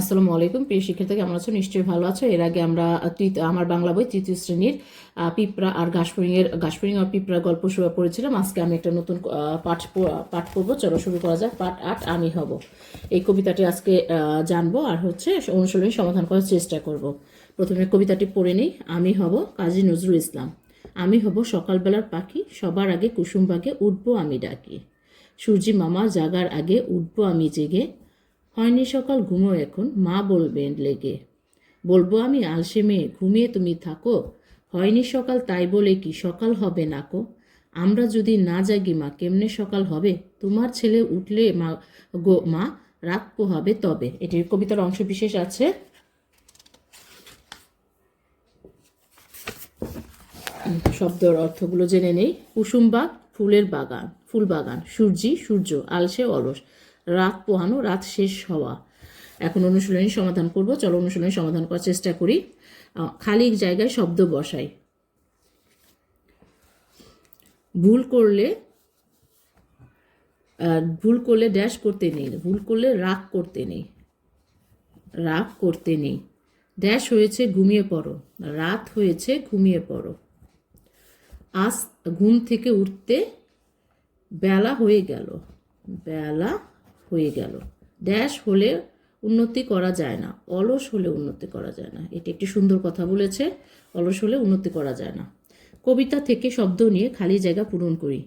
আসসালামু আলাইকুম। প্রিয় শিক্ষার্থী, কেমন আছো? নিশ্চয়ই ভালো আছো। এর আগে আমরা আমার বাংলা বই তৃতীয় শ্রেণির পিঁপড়া আর ঘাসফড়িং এর ঘাসফড়িং আর পিঁপড়া গল্প পড়েছিলাম। আজকে আমি একটা নতুন পাঠ পাঠ করব চলো শুরু করা যাক। পাঠ আট, আমি হব। এই কবিতাটি আজকে জানব আর হচ্ছে অনুশীলনী সমাধান করার চেষ্টা করব। প্রথমে কবিতাটি পড়ে নিই। আমি হব কাজী নজরুল ইসলাম। আমি হব সকালবেলার পাখি। সবার আগে কুসুমবাগে উঠবো আমি ডাকি। সূর্যি মামা জাগার আগে উঠবো আমি জেগে। হয়নি সকাল, ঘুমো এখন। মা বলবেন লেগে। বলব আমি আলসে মেয়ে, ঘুমিয়ে তুমি থাকো। হয়নি সকাল, তাই বলে কি সকাল হবে নাকো আমরা যদি না জাগি মা, কেমনে সকাল হবে? তোমার ছেলে উঠলে মা গো, মা রাত পোহাবে তবে। এটির কবিতার অংশ বিশেষ আছে। শব্দের অর্থগুলো জেনে নেই। কুসুমবাগ ফুলের বাগান, ফুল বাগান, সূর্যি, সূর্য, আলসে অলস। রাত পোহানো, রাত শেষ হওয়া। এখন অনুশীলনী সমাধান করব। চলো অনুশীলনী সমাধান করার চেষ্টা করি। খালি জায়গায় শব্দ বসাই। ভুল করলে ভুল করলে ড্যাশ করতে নেই। ভুল করলে রাগ করতে নেই। রাগ করতে নেই। ড্যাশ হয়েছে ঘুমিয়ে পড়ো। রাত হয়েছে ঘুমিয়ে পড়ো। আজ ঘুম থেকে উঠতে বেলা হয়ে গেল। বেলা হয়ে গেল। ড্যাশ হলে উন্নতি করা যায় না। অলস হলে উন্নতি করা যায় না। এটি একটি সুন্দর কথা বলেছে। অলস হলে উন্নতি করা যায় না। কবিতা থেকে শব্দ নিয়ে খালি জায়গা পূরণ করি।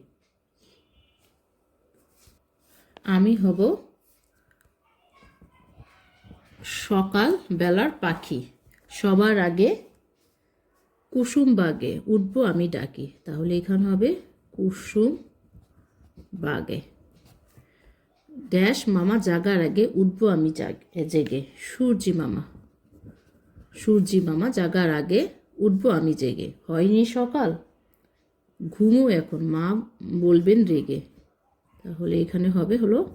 আমি হব সকাল বেলার পাখি। সবার আগে কুসুম বাগে, উঠবো আমি ডাকি। তাহলে এখানে হবে কুসুম বাগে। ড্যাশ মামা জাগার আগে উঠবো আমি জাগ- সূর্যি মামা। সূর্যি মামা জাগার আগে উঠবো আমি জেগে। হয়নি সকাল? ঘুমো এখন, মা বলবেন রেগে। তাহলে এখানে হবে হলো,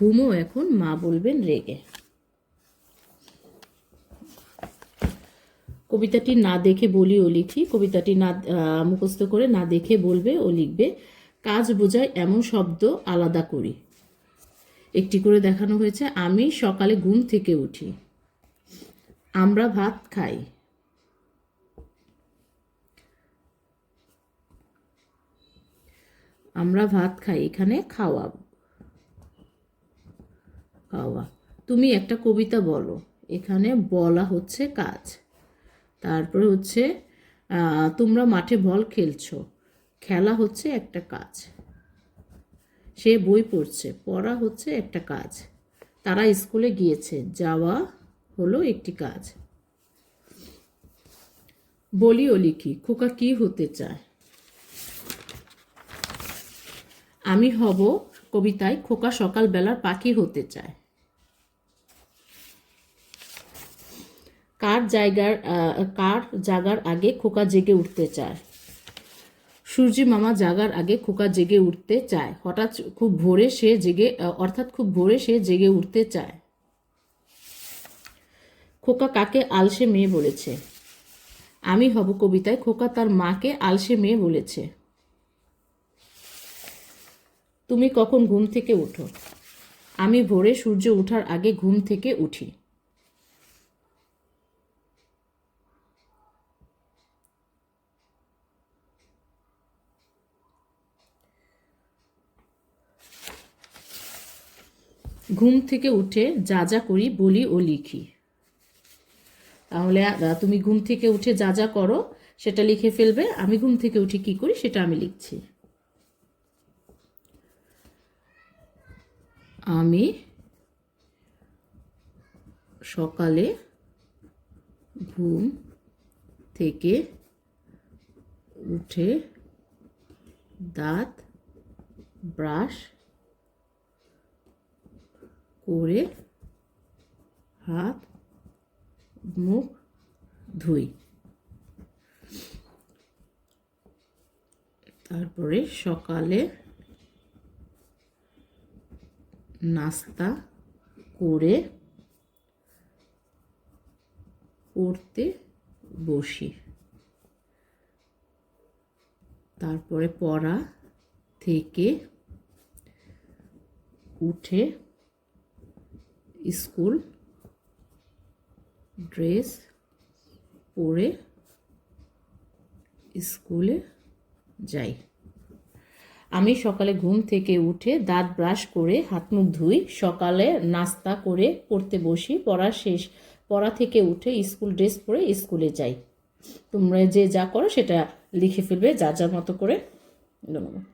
ঘুমো এখন, মা বলবেন রেগে। কবিতাটি না দেখে বলি ও লিখি। কবিতাটি না মুখস্থ করে না দেখে বলবে ও লিখবে। কাজ বোঝায় এমন শব্দ আলাদা করি। একটি করে দেখানো হয়েছে, আমি সকালে ঘুম থেকে উঠি। আমরা ভাত খাই। আমরা ভাত খাই, এখানে খাওয়া। খাওয়া। তুমি একটা কবিতা বলো, এখানে বলা হচ্ছে কাজ। তারপরে হচ্ছে তোমরা মাঠে বল খেলছো, খেলা হচ্ছে একটা কাজ। সে বই পড়ছে। পড়া হচ্ছে একটা কাজ। তারা স্কুলে গিয়েছে। যাওয়া হলো একটি কাজ। বলি ও লিখি খোকা কি হতে চায়? আমি হব কবিতায় খোকা সকালবেলার পাখি হতে চায়। কার জায়গার কার জাগার আগে খোকা জেগে উঠতে চায়? সূর্যি মামা জাগার আগে খোকা জেগে উঠতে চায়। হঠাৎ খুব ভোরে সে জেগে অর্থাৎ খুব ভোরে সে জেগে উঠতে চায়। খোকা কাকে আলসে মেয়ে বলেছে? আমি হব কবিতায়, খোকা তার মাকে আলসে মেয়ে বলেছে। তুমি কখন ঘুম থেকে উঠো আমি ভোরে সূর্য ওঠার আগে ঘুম থেকে উঠি। ঘুম থেকে উঠে যা যা করি বলি ও লিখি। তাহলে তুমি ঘুম থেকে উঠে যা যা করো, সেটা লিখে ফেলবে। আমি ঘুম থেকে উঠে কি করি, সেটা আমি লিখছি। আমি সকালে ঘুম থেকে উঠে দাঁত, ব্রাশ করে হাত মুখ ধুই। তারপরে সকালে নাস্তা করে পড়তে বসি। তারপরে পড়া থেকে উঠে স্কুল, ড্রেস পরে স্কুলে যাই। আমি সকালে ঘুম থেকে উঠে দাঁত ব্রাশ করে হাত মুখ ধুই, সকালে নাস্তা করে পড়তে বসি, পড়া শেষ, পড়া থেকে উঠে স্কুল ড্রেস পরে স্কুলে যাই। তোমরা যে যা করো সেটা লিখে ফেলবে, যা যার মতো করে। ধন্যবাদ।